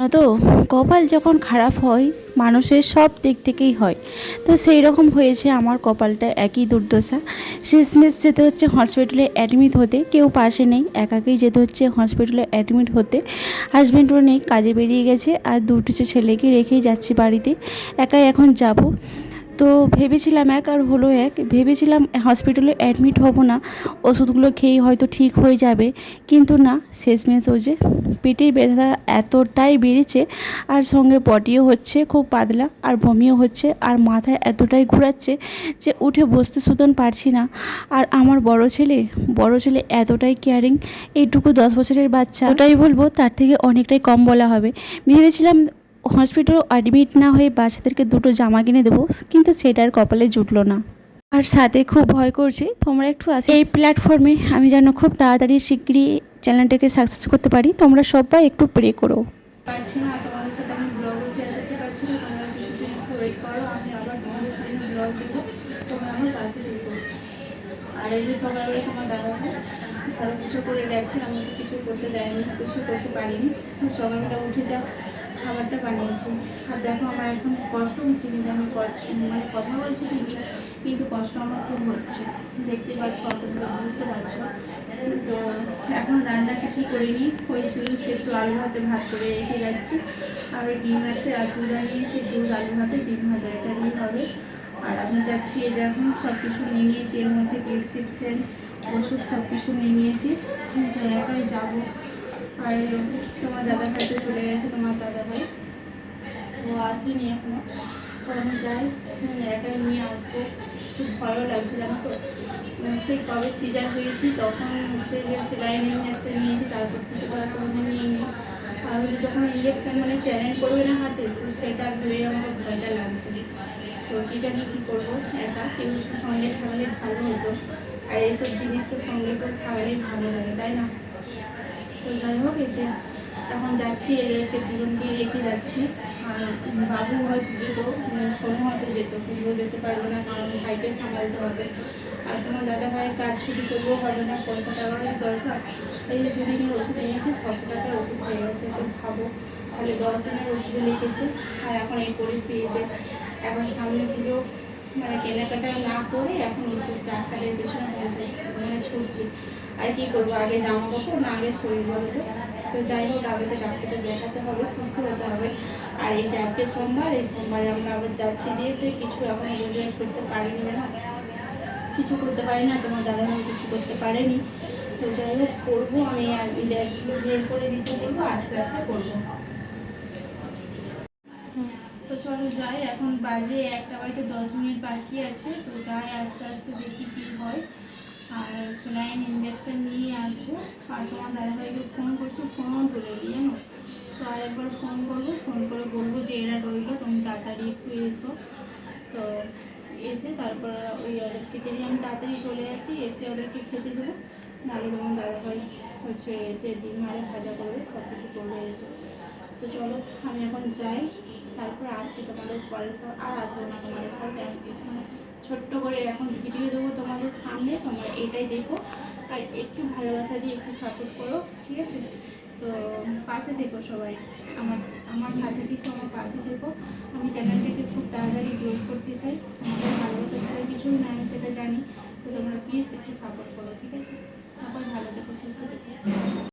তো কপাল যখন খারাপ হয়, মানুষের সব দিক থেকেই হয়। তো সেই রকম হয়েছে আমার কপালটা একই দুর্দশা। শেষমেশ যেতে হচ্ছে হসপিটালে অ্যাডমিট হতে। কেউ পাশে নেই, একাকেই যেতে হচ্ছে হসপিটালে অ্যাডমিট হতে। হাজব্যান্ডও নেই, কাজে বেরিয়ে গেছে। আর দুটো ছেলেকে রেখেই যাচ্ছি বাড়িতে। একাই এখন যাব। তো ভেবেছিলাম এক আর হলো এক। ভেবেছিলাম হসপিটালে অ্যাডমিট হব না। ওষুধগুলো খেয়েই হয়তো ঠিক হয়ে যাবে। কিন্তু না, শেষমেশ ও যে পেটের ব্যথা এতটাই বেড়েছে আর সঙ্গে পটিও হচ্ছে খুব পাতলা আর বমিও হচ্ছে আর মাথায় এতটাই ঘোরাচ্ছে যে উঠে বসতে সুতন পারছি না। আর আমার বড় ছেলে বড় ছেলে এতটাই কেয়ারিং এইটুকু দশ বছরের বাচ্চা। ওটাই বলব, তার থেকে অনেকটাই কম বলা হবে। ভেবেছিলাম হসপিটাল অ্যাডমিট না হয়ে বাচ্চাদেরকে দুটো জামা কিনে দেবো, কিন্তু সেটার কপালে জুটলো না। আর সাথে খুব ভয় করছে, তোমরা একটু আসে। এই প্ল্যাটফর্মে আমি যেন খুব তাড়াতাড়ি শিগগিরই চ্যানেলটাকে সাকসেস করতে পারি, তোমরা সবাই একটু প্রে করো। আর এই যে সকালবেলা তোমার দাদা ঝাড়ু কিছু করে গেছে, আমি কিছু করতে দেয়নি, কিছু করতে পারিনি। সকালবেলা উঠে যা খাবারটা বানিয়েছি। আর দেখো আমার এখন কষ্ট হচ্ছে কিন্তু আমি মানে কথা বলছি ঠিকই কিন্তু কষ্ট আমার খুব হচ্ছে। দেখতে পাচ্ছ অত বুঝতে পারছ। তো এখন রান্না কিছু করিনি ওই শুধু সে একটু আলু ভাতে ভাত করে রেখে যাচ্ছি। আর ওই ডিম আছে, আর দুধ আনিয়েছি দুধ আলু ভাতে, ডিম ভাজা, এটা দিয়ে হবে। আর আমি যাচ্ছি এই যে এখন সব কিছু নিয়ে নিয়েছি, এর মধ্যে প্রেসক্রিপশন ওষুধ সব কিছু নিয়ে নিয়েছি। তো একাই যাব। আর তোমার দাদা ভাই চলে গেছে, তোমার দাদা ভাই। ও আসেনি এখনও। তো আমি যাই একাই নিয়ে আসব। খুব ভয়ও লাগছে জানো তো। সেই কবে সিজার হয়েছি, তখন হচ্ছে যে সেলাই নিয়ে এসে নিয়েছি, তারপর থেকে তো এখন নিয়ে নিই আর যখন ইঞ্জেকশন মানে চ্যানেল করবে না হাতে, তো সেটা ধরে আমার ভয়টা লাগছে। তো কী জানি কী করব, একা কেউ সঙ্গে থাকলে ভালো হতো। আর এইসব জিনিস তো সঙ্গে তো থাকলেই ভালো লাগে, তাই না? তো যাই হোক এসে এখন যাচ্ছি রেখে দুজনকে রেখে যাচ্ছি। আর বাবু হয়তো যেত সোনু হয়তো যেত পুজো যেতে পারবে না, কারণ ভাইকে সামলাতে হবে। আর তোমার দাদা ভাইয়ের কাজ ছুটি করলেও হবে না, পয়সা টাকারই দরকার। এই যে দুদিনের ওষুধ এনেছি, ছশো টাকার ওষুধ হয়ে গেছে, তো ভাবো তাহলে দশ দিনের ওষুধ লিখেছে। আর এখন এই পরিস্থিতিতে, এখন সামনে পুজো মানে কেনাকাটা না করে এখন ওষুধ ডাক্তারের পেছনে পৌঁছাচ্ছি মানে ছুটছি। আর কি করব, আগে জামা কাপড়, না আগে শরীর বলো তো। যাই হোক, আগে তো ডাক্তারকে দেখাতে হবে, সুস্থ হতে হবে। আর এই যে আজকে সোমবার, এই সোমবারে আমরা আবার যাচ্ছি দিয়েছে কিছু এখন রোজগার করতে পারিনি না কিছু করতে পারি না তোমার দাদা কিছু করতে পারেনি। তো যাই হোক, করব আমি, আর ব্যাগগুলো বের করে দিতে বলব, আস্তে আস্তে করব। চলো যাই, এখন বাজে একটা বাড়িতে দশ মিনিট বাকি আছে, তো যাই আস্তে আস্তে দেখি কী হয়। আর সেলাইন ইঞ্জেকশন নিয়ে আসব। আর তোমার দাদাভাইকে ফোন করছি ফোনও তুলেনি জানো? তো আর একবার ফোন করব ফোন করে বলব যে এরা রইল, তুমি তাড়াতাড়ি একটু এসো। তো এসে তারপর ওই ওদেরকে যদি আমি তাড়াতাড়ি চলে আসি, এসে ওদেরকে খেতে দেবো। নাহলে তোমার দাদাভাই হচ্ছে এসে ডিম আরে ভাজা করবে সব কিছু করবে এসে। তো চলো, আমি এখন যাই। তারপর আসছি তোমাদের পরের সাথে আর আসব না তোমাদের সাথে মানে ছোট্ট করে এখন ভিডিও দেবো তোমাদের সামনে, তোমরা এটাই দেখো। আর একটু ভালোবাসা দিয়ে একটু সাপোর্ট করো, ঠিক আছে? তো পাশে দেখো সবাই। আমার আমার সাথে থেকে, আমার পাশে দেখো আমি চ্যানেলটাকে খুব তাড়াতাড়ি গ্রোথ করতে চাই। তোমাদের ভালোবাসা ছাড়া কিছুই না আমি সেটা জানি। তো তোমরা প্লিজ একটু সাপোর্ট করো, ঠিক আছে? সবাই ভালো থেকো, সুস্থ থেকো।